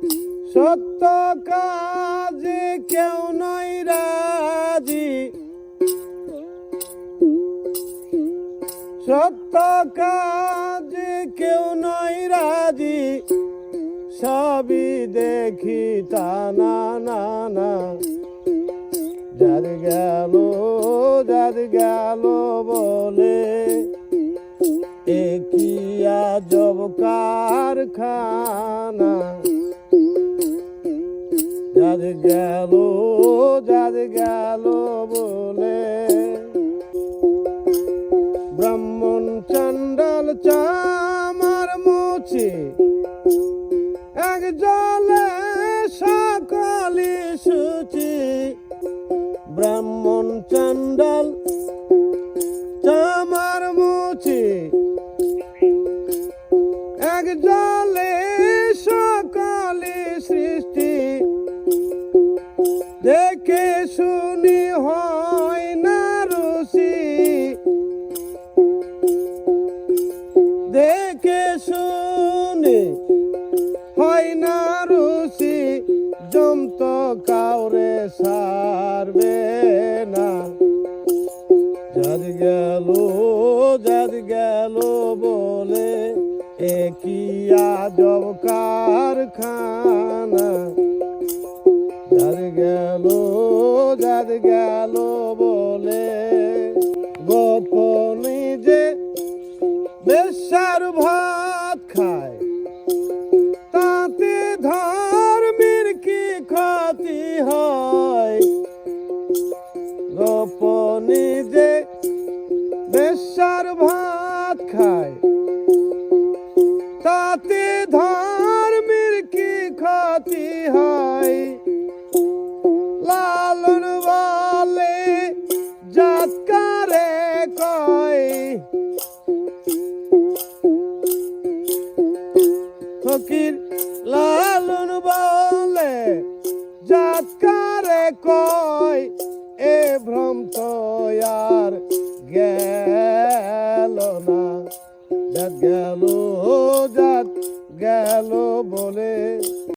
সত্য কাজে কেউ নয় রাজি। সত্য কাজে কেউ নয় রাজি। সবই দেখি তা না না না। যার গেল যার গেল বলে একিয়া জব কারখানা? যার গেল যার গেল বলে। ব্রাহ্মণ চণ্ডাল চামার মুছে, এক জলে সকলি সুচি। ব্রাহ্মণ চণ্ডাল চামার মুছে, এক জলে দেখে শুনি হয় না রুচি দেখে শুনি হয় না রুচি জমত কাউরে সারবে না। যাদ গেল যাদ গেল বলে একিয়া জব কারখানা? যাদ গেল বলে গোপনে যে বেশার ভাত খায়, তাতে ধর্মের কি ক্ষতি হয়? গোপনে যে বেশার ভাত খায়, তাতে ধর্মের কি ক্ষতি হয়? কয়। ফকির লালন বলে জাতকারে কয়? এ ভ্রম তো আর গেল না। জাত গেল জাত গেল বলে।